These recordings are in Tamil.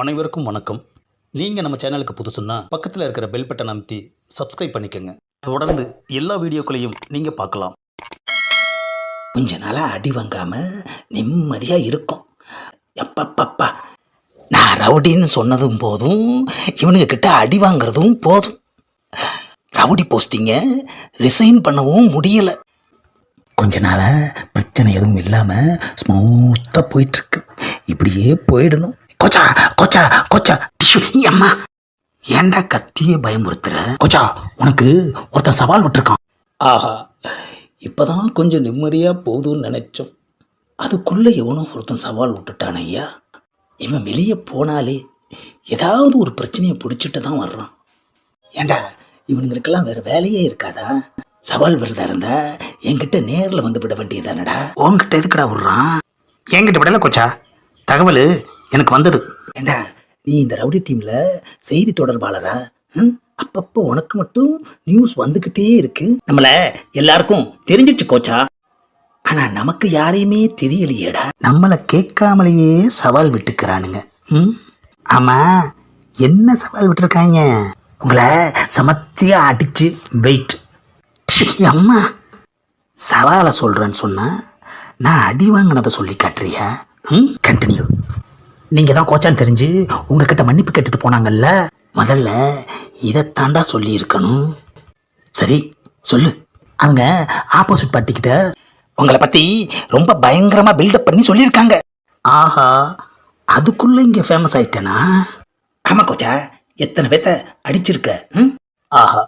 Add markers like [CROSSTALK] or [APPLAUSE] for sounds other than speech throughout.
அனைவருக்கும் வணக்கம். நீங்கள் நம்ம சேனலுக்கு புதுசுன்னா பக்கத்தில் இருக்கிற பெல் பட்டன் அமைத்தி சப்ஸ்கிரைப் பண்ணிக்கோங்க. தொடர்ந்து எல்லா வீடியோக்களையும் நீங்கள் பார்க்கலாம். கொஞ்ச நாளாக அடி வாங்காமல் நிம்மதியாக இருக்கும். எப்பப்பப்பா. நான் ரவுடின்னு சொன்னதும் போதும் இவனுங்க கிட்ட அடி வாங்குறதும் போதும். ரவுடி போஸ்டிங்க ரிசைன் பண்ணவும் முடியலை. கொஞ்ச நாளாக பிரச்சனை எதுவும் இல்லாமல் ஸ்மூத்தாக போயிட்டுருக்கு இப்படியே போயிடணும். கொச்சா கொச்சா கொச்சா. டிஷ்யூ அம்மா. ஏன்டா கத்தியே பயமுறுத்துற? கொச்சா உனக்கு ஒருத்தன் சவால் விட்டுருக்கான். ஆஹா இப்போதான் கொஞ்சம் நிம்மதியாக போகுதுன்னு நினச்சோம். அதுக்குள்ளே எவனோ ஒருத்தன் சவால் விட்டுட்டான் ஐயா. இவன் வெளியே போனாலே ஏதாவது ஒரு பிரச்சனையை பிடிச்சிட்டு தான் வர்றான். ஏண்டா இவனுங்களுக்கெல்லாம் வேறு வேலையே இருக்காதா? சவால் விரதா இருந்தா என்கிட்ட நேரில் வந்து விட வேண்டியதானடா? உன்கிட்ட எதுக்குடா விடுறான்? என்கிட்ட விடல கொச்சா. தகவல் எனக்கு வந்தது. ஏண்டா நீ இந்த ரவுடி டீமில் செய்தி தொடர்பாளரா? அப்பப்போ உனக்கு மட்டும் நியூஸ் வந்துக்கிட்டே இருக்கு. நம்மளை எல்லாருக்கும் தெரிஞ்சிச்சு கோச்சா. ஆனா நமக்கு யாரையுமே தெரியலையேடா. நம்மளை கேட்காமலேயே சவால் விட்டுக்கிறானுங்க. ம்? ஆமா என்ன சவால் விட்டுருக்காங்க? உங்களை சமத்தியா அடிச்சு வெயிட் அம்மா. சவாலை சொல்கிறேன்னு சொன்னா நான் அடி வாங்கினதை சொல்லி காட்டுறியா? ம்? கண்டினியூ நீங்கள் தான் கோச்சான்னு தெரிஞ்சு உங்ககிட்ட மன்னிப்பு கேட்டுட்டு போனாங்கல்ல? முதல்ல இதைத்தாண்டா சொல்லியிருக்கணும். சரி சொல்லு. அவங்க ஆப்போசிட் பார்ட்டிக்கிட்ட உங்களை பற்றி ரொம்ப பயங்கரமாக பில்டப் பண்ணி சொல்லியிருக்காங்க. ஆஹா அதுக்குள்ளே இங்கே ஃபேமஸ் ஆயிட்டேனா? ஆமாம் கோச்சா எத்தனை பேத்த அடிச்சிருக்க ம்? ஆஹா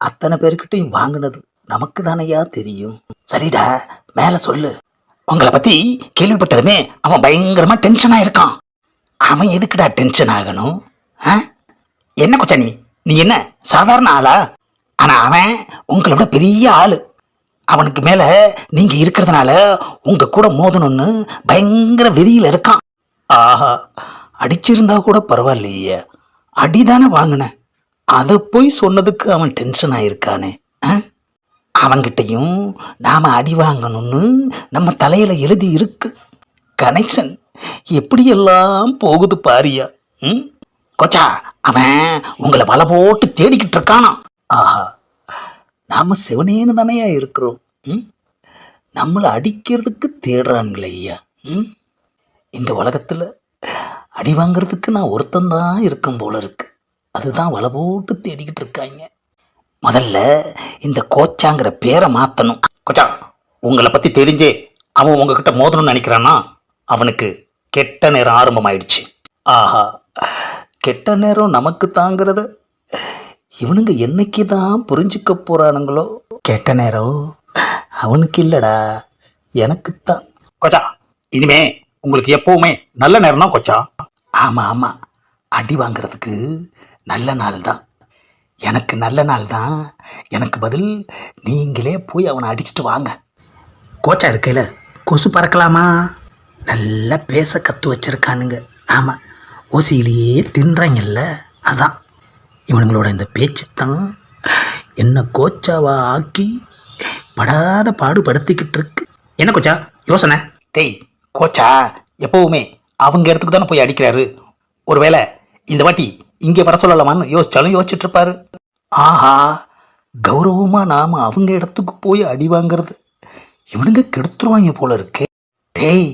அத்தனை பேர்கிட்டையும் வாங்கினது நமக்கு தானையா தெரியும். சரிடா மேலே சொல்லு. உங்களை பற்றி கேள்விப்பட்டதுமே அவன் பயங்கரமாக டென்ஷனாக இருக்கான் அவன் எதுக்குடா டென்ஷன் ஆகணும்? ஆ? என்ன கொச்சா நீ நீ என்ன சாதாரண ஆளா? ஆனால் அவன் உங்களை விட பெரிய ஆள். அவனுக்கு மேலே நீங்கள் இருக்கிறதுனால உங்கள் கூட மோதணும்னு பயங்கர வெறியில் இருக்கான். ஆஹா அடிச்சிருந்தா கூட பரவாயில்லையே. அடிதானே வாங்கினேன். அதை போய் சொன்னதுக்கு அவன் டென்ஷன் ஆயிருக்கானே. ஆ? அவன்கிட்டயும் நாம் அடி வாங்கணும்னு நம்ம தலையில் எழுதி இருக்கு. கனெக்ஷன் எப்படியெல்லாம் போகுது பாரியா? ம்? கொச்சா அவன் உங்களை வலை போட்டு தேடிக்கிட்டு இருக்கானா? ஆஹா நாம் சிவனேன்னு தானையா இருக்கிறோம்? ம்? நம்மளை அடிக்கிறதுக்கு தேடுறானுங்களே ஐயா. ம்? இந்த உலகத்தில் அடி வாங்குறதுக்கு நான் ஒருத்தந்தான் இருக்கும் போல இருக்கு. அதுதான் வலை போட்டு தேடிக்கிட்டு இருக்காங்க. முதல்ல இந்த கோச்சாங்கிற பேரை மாற்றணும் கொச்சா உங்களை பற்றி தெரிஞ்சே அவன் உங்ககிட்ட மோதணும்னு நினைக்கிறானா? அவனுக்கு கெட்ட நேரம் ஆரம்பமாயிடுச்சு. ஆஹா கெட்ட நேரம் நமக்கு தாங்கிறத இவனுங்க என்னைக்கு தான் புரிஞ்சுக்க போறானுங்களோ? கெட்ட நேரம் அவனுக்கு இல்லடா எனக்குத்தான். கொச்சா இனிமே உங்களுக்கு எப்பவுமே நல்ல நேரம் தான் கொச்சா. ஆமாம் ஆமாம் அடி வாங்குறதுக்கு நல்ல நாள் தான். எனக்கு நல்ல நாள் தான். எனக்கு பதில் நீங்களே போய் அவனை அடிச்சிட்டு வாங்க. கோச்சா இருக்கையில் கொசு பறக்கலாமா? நல்லா பேச கற்று வச்சிருக்கானுங்க. ஆமாம் ஓசியிலேயே தின்றாங்கல்ல அதான். இவனுங்களோட இந்த பேச்சு தான் என்ன கோச்சாவா ஆக்கி படாத பாடுபடுத்திக்கிட்டு இருக்கு என்ன கோச்சா? யோசனை. டேய் கோச்சா எப்பவுமே அவங்க இடத்துக்கு தானே போய் அடிக்கிறாரு. ஒருவேளை இந்த வாட்டி இங்கே வர சொல்லலாமான்னு யோசிச்சாலும் யோசிச்சுட்டு இருப்பாரு ஆஹா கௌரவமாக நாம் அவங்க இடத்துக்கு போய் அடி வாங்கிறது. இவனுங்க கெடுத்துருவாங்க போல இருக்கு. டேய்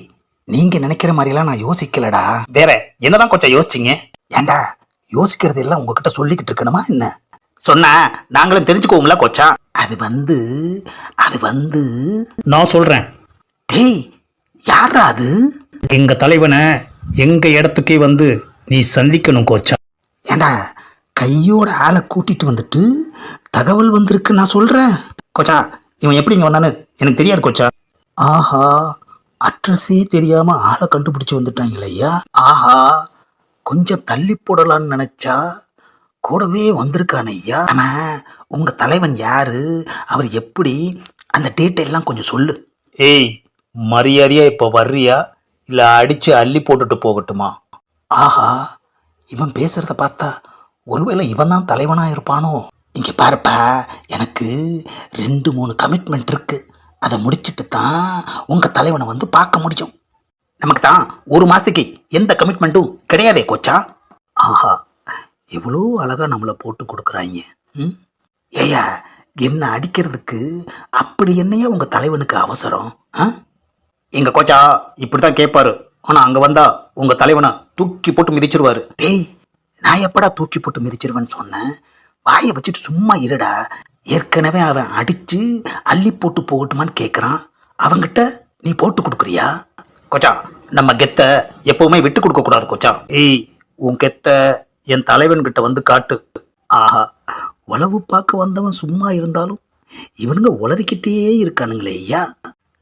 நீங்கள் நினைக்கிற மாதிரிலாம் நான் யோசிக்கலடா. வேற என்னதான் கொச்சா யோசிச்சிங்க? ஏண்டா யோசிக்கிறது எல்லாம் உங்ககிட்ட சொல்லிக்கிட்டு இருக்கணுமா என்ன? சொன்னா நாங்களும் தெரிஞ்சுக்குவோம்ல கொச்சா. அது வந்து அது வந்து. நான் சொல்றேன். டேய் யாரா அது? எங்க தலைவனை எங்க இடத்துக்கே வந்து நீ சந்திக்கணும் கோச்சா. ஏண்டா கையோட ஆளை கூட்டிட்டு வந்துட்டு தகவல் வந்திருக்கு நான் சொல்கிறேன் கோச்சா இவன் எப்படி இங்க வந்தான்னு எனக்கு தெரியாது கோச்சா. ஆஹா அட்ரஸே தெரியாம ஆளை கண்டுபிடிச்சு வந்துட்டாங்களே ஐயா. ஆஹா கொஞ்சம் தள்ளி போடலான்னு நினைச்சா கூடவே வந்திருக்கானே ஐயா. ஆமா உங்க தலைவன் யாரு? அவர் எப்படி? அந்த டீட்டெயிலாம் கொஞ்சம் சொல்லு. ஏய் மரியாதையா இப்போ வர்றியா? இல்லை அடிச்சு அள்ளி போட்டுட்டு போகட்டுமா? ஆஹா இவன் பேசுறத பார்த்தா ஒருவேளை இவன் தான் தலைவனா இருப்பானோ? இங்க பாருப்பா எனக்கு ரெண்டு மூணு கமிட்மெண்ட் இருக்கு. அதை முடிச்சுட்டு தான் உங்கள் தலைவனை வந்து பார்க்க முடியும். நமக்கு தான் ஒரு மாதத்துக்கு எந்த கமிட்மெண்ட்டும் கிடையாதே கோச்சா. ஆஹா எவ்வளோ அழகாக நம்மளை போட்டு கொடுக்குறாங்க. ம்? ஏயா என்ன அடிக்கிறதுக்கு அப்படி என்னையா உங்கள் தலைவனுக்கு அவசரம்? ஆ? எங்கள் கோச்சா இப்படி தான் கேட்பாரு ஆனால் அங்கே வந்தால் உங்கள் தலைவனை தூக்கி போட்டு மிதிச்சிருவாரு. டேய் நான் எப்படா தூக்கி போட்டு மிதிச்சிருவேன்னு சொன்னேன்? வாயை வச்சுட்டு சும்மா இருடா. ஏற்கனவே அவன் அடித்து அள்ளி போட்டு போகட்டுமான்னு கேட்குறான் அவங்கிட்ட நீ போட்டு கொடுக்குறியா? கொச்சா நம்ம கெத்தை எப்பவுமே விட்டு கொடுக்க கூடாது ஏய் உன் கெத்தை என் தலைவன்கிட்ட வந்து காட்டு. ஆஹா உளவு பார்க்க வந்தவன் சும்மா இருந்தாலும் இவனுங்க உளறிக்கிட்டே இருக்கானுங்களே ஐயா.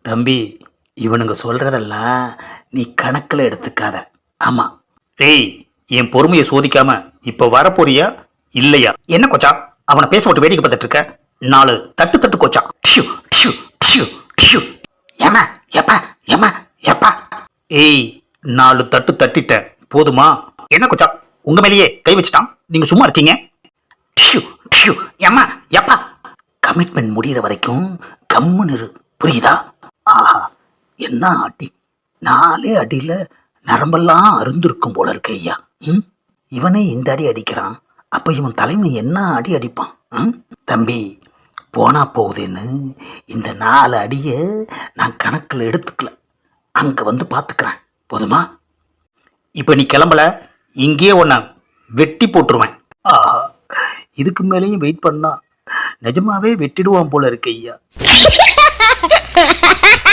தம்பி இவனுங்க சொல்றதெல்லாம் நீ கணக்கில் எடுத்துக்காத. ஆமாம் ஏய் என் பொறுமையை சோதிக்காம இப்போ வரப்போறியா? இல்லையா? என்ன கொச்சா? அவனை பேச விட்டு வேடிக்கை பார்த்துட்டு இருக்க. நாலு தட்டு தட்டு கோச்சா. டியூ டியூ டியூ டியூ ஏமா எப்பா ஏமா எப்பா ஏய் நாலு தட்டு தட்டிட்டேன். போதுமா? என்ன கொச்சா? உங்க மேலேயே கை வச்சுட்டான். நீங்க சும்மா இருக்கீங்க. டியூ டியூ ஏமா எப்பா கமிட்மெண்ட் முடிகிற வரைக்கும் கம்முன்னு இரு. புரியுதா? ஆஹா என்ன அடி? நாலே அடியில் நரம்பெல்லாம் அருந்திருக்கும் போல இருக்கு ஐயா. ம்? இவனே இந்த அடி அடிக்கிறான். அப்போ இவன் தலைமை என்ன அடி அடிப்பான்? தம்பி போனா போகுதுன்னு இந்த நாலு அடியை நான் கணக்கில் எடுத்துக்கல. அங்கே வந்து பார்த்துக்கிறேன் போதுமா? இப்போ நீ கிளம்பல இங்கேயே ஒன்றை வெட்டி போட்டுருவேன். ஆஹா இதுக்கு மேலேயும் வெயிட் பண்ணா நிஜமாவே வெட்டிடுவான் போல இருக்கு ஐயா. [LAUGHS]